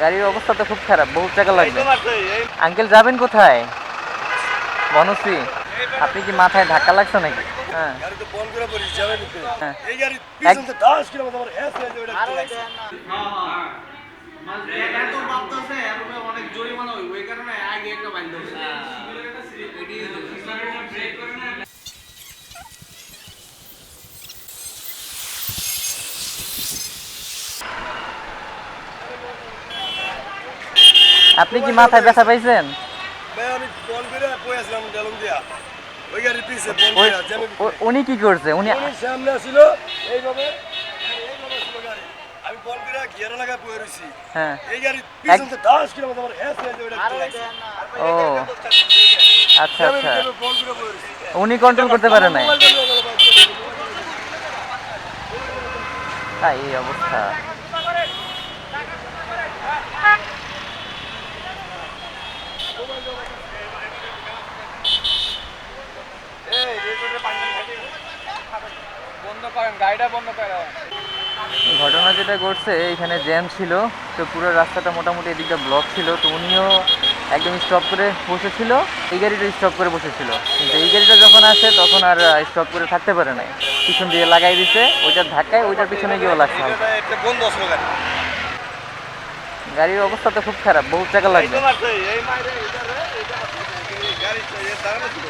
গাড়ির অবস্থা তো খুব খারাপ বহু টাকা লাগবে। আঙ্কেল যাবেন কোথায়? বনশ্রী, আপনি কি মাথায় ধাক্কা লাগছে নাকি? হ্যাঁ। হ্যাঁ। হ্যাঁ। আপনি কি মাথায় ব্যথা পাইছেন? উনি কি করছে? উনি সামনে এইভাবে এইভাবে ছিল গাড়ি। আমি করে ঘেরা লাগা রইছি। হ্যাঁ। এই গাড়ি পিছন থেকে দশ কিলোমিটার আমার হ্যাঁ ও। আচ্ছা আচ্ছা। উনি কন্ট্রোল করতে পারে নাই। তাই এই অবস্থা। বন্ধ করেন গাড়িটা বন্ধ করেন ঘটনা যেটা ঘটছে এখানে জ্যাম ছিল তো পুরো রাস্তাটা মোটামুটি এদিকটা ব্লক ছিল তো উনিও একদম স্টপ করে বসেছিল এই গাড়িটা স্টপ করে বসেছিল কিন্তু এই গাড়িটা যখন আসে তখন আর স্টপ করে থাকতে পারে নাই পিছন দিয়ে লাগাই দিছে ওইটার ধাক্কায় ওইটার পিছনে গিয়েও লাগছে গাড়ির অবস্থা তো খুব খারাপ বহুত টাকা লাগবে এই মাইরে এটা রে এটা এই গাড়ি এর দাঁড়ানো ছিল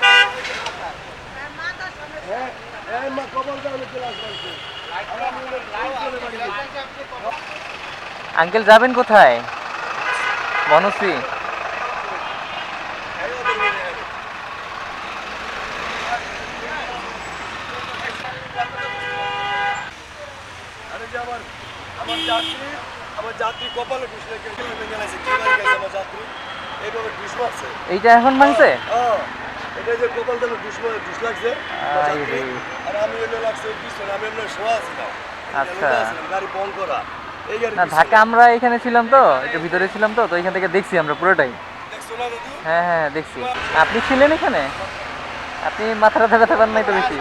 হ্যাঁ এই মা কবল দাও চলে আসছে আঙ্কেল যাবেন কোথায়? বনশ্রী। আরে আমার যাত্রী আমার যাত্রী কপালে ঘুষ লেগে গেছে। কি বাড়ি আমার যাত্রী। এইভাবে ঘুষ মারছে। এইটা এখন ভাঙছে হ্যাঁ। এটা যে কপাল দামে ঘুষ মারে লাগছে আমার আই যাত্রী। রে। আর আমি এলো লাগছে পিছনে আমি এমনি শোয়া আছিলাম আচ্ছা। গাড়ি বন্ধ করা। এই গাড়ি না ঢাকা আমরা এখানে ছিলাম তো একটু ভিতরে ছিলাম তো তো এখান থেকে দেখছি আমরা পুরোটাই। দেখছ না দাদু? হ্যাঁ হ্যাঁ দেখছি। আপনি ছিলেন এখানে? আপনি মাথা ব্যথা ব্যথা পান নাই তো বেশি।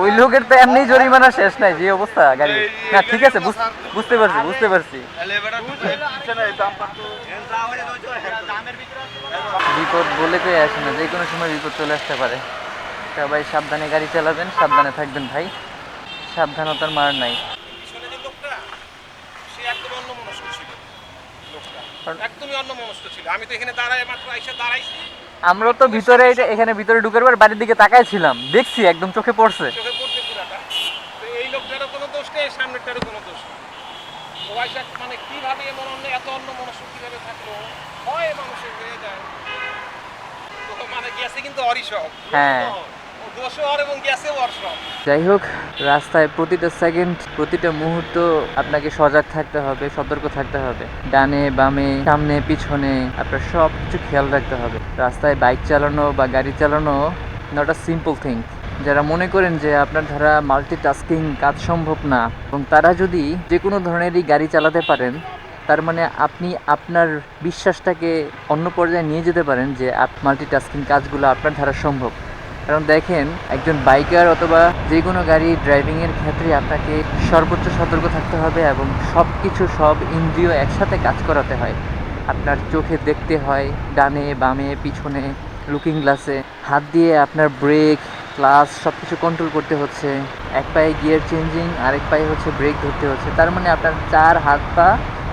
ওই লোকের তো এমনি জরিমানা শেষ নাই যে অবস্থা গাড়ি। না ঠিক আছে বুঝতে পারছি বুঝতে পারছি। বিপদ বলে কই আসে না যে কোনো সময় বিপদ চলে আসতে পারে। সবাই সাবধানে গাড়ি চালাবেন সাবধানে থাকবেন ভাই। সাবধানতার মার নাই। একদমই অন্য মনস্ক ছিল। আমি তো এখানে দাঁড়ায় মাত্র আইসা দাঁড়াইছি। আমরা তো ভিতরে এখানে ভিতরে ঢুকার পর বাড়ির দিকে তাকাইছিলাম। দেখছি একদম চোখে পড়ছে। এই লোকটারও কোনো দোষ নেই সামনেরটারও কোনো দোষ নেই। মানে কীভাবে এমন অন্য এত অন্য মনস্ক কীভাবে থাকল? হয় মানুষের হয়ে যায়। তো মানে গেছে কিন্তু অরি হ্যাঁ। যাই হোক, রাস্তায় প্রতিটা সেকেন্ড প্রতিটা মুহূর্ত আপনাকে সজাগ থাকতে হবে, সতর্ক থাকতে হবে। ডানে, বামে, সামনে, পিছনে, আপনার সব কিছু খেয়াল রাখতে হবে। রাস্তায় বাইক চালানো বা গাড়ি চালানো নট আ সিম্পল থিং যারা মনে করেন যে আপনার দ্বারা মাল্টিটাস্কিং কাজ সম্ভব না, এবং তারা যদি যে কোনো ধরনেরই গাড়ি চালাতে পারেন, তার মানে আপনি আপনার বিশ্বাসটাকে অন্য পর্যায়ে নিয়ে যেতে পারেন যে মাল্টিটাস্কিং কাজগুলো আপনার দ্বারা সম্ভব। কারণ দেখেন, একজন বাইকার অথবা যে কোনো গাড়ি ড্রাইভিংয়ের ক্ষেত্রে আপনাকে সর্বোচ্চ সতর্ক থাকতে হবে এবং সব কিছু সব ইন্দ্রিয় একসাথে কাজ করাতে হয়। আপনার চোখে দেখতে হয়, ডানে, বামে, পিছনে লুকিং গ্লাসে হাত দিয়ে আপনার ব্রেক ক্লাস সব কিছু কন্ট্রোল করতে হচ্ছে। এক পায়ে গিয়ার চেঞ্জিং আরেক পায়ে হচ্ছে ব্রেক ধরতে হচ্ছে। তার মানে আপনার চার হাত পা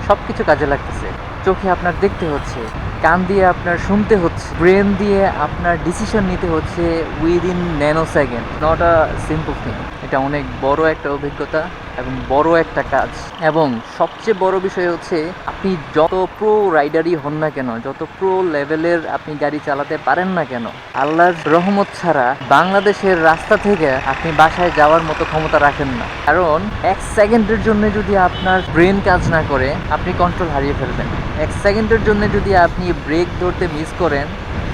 সব কিছু কাজে লাগতেছে। চোখে আপনার দেখতে হচ্ছে, কান দিয়ে আপনার শুনতে হচ্ছে, ব্রেন দিয়ে আপনার ডিসিশন নিতে হচ্ছে within nano second not a simple thing এটা অনেক বড় একটা অভিজ্ঞতা। এবং বড় একটা কাজ। এবং সবচেয়ে বড় বিষয় হচ্ছে, আপনি যত প্রো রাইডারই হন না কেন, যত প্রো লেভেলের আপনি গাড়ি চালাতে পারেন না কেন, আল্লাহর রহমত ছাড়া বাংলাদেশের রাস্তা থেকে আপনি বাসায় যাওয়ার মতো ক্ষমতা রাখেন না। কারণ এক সেকেন্ডের জন্য যদি আপনার ব্রেন কাজ না করে, আপনি কন্ট্রোল হারিয়ে ফেলবেন। এক সেকেন্ডের জন্য যদি আপনি ব্রেক ধরতে মিস করেন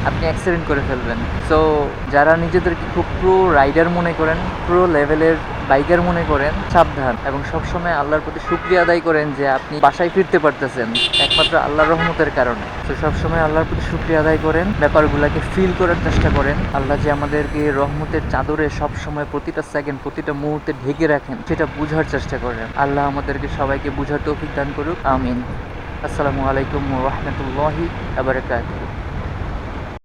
আপনি অ্যাক্সিডেন্ট করে ফেলবেন। সো যারা নিজেদেরকে খুব প্রো রাইডার মনে করেন প্রো লেভেলের বাইকার মনে করেন, সাবধান এবং সবসময় আল্লাহর প্রতি শুক্রিয়া আদায় করেন যে আপনি বাসায় ফিরতে পারতেছেন, একমাত্র আল্লাহর রহমতের কারণে। তো সবসময় আল্লাহর প্রতি শুক্রিয়া আদায় করেন, ব্যাপারগুলোকে ফিল করার চেষ্টা করেন। আল্লাহ যে আমাদেরকে রহমতের চাদরে সবসময় প্রতিটা সেকেন্ড প্রতিটা মুহূর্তে ঢেকে রাখেন, সেটা বুঝার চেষ্টা করেন। আল্লাহ আমাদেরকে সবাইকে বুঝার তৌফিক দান করুক, আমিন। আসসালামু আলাইকুম রহমতুল্লাহি আবরকাত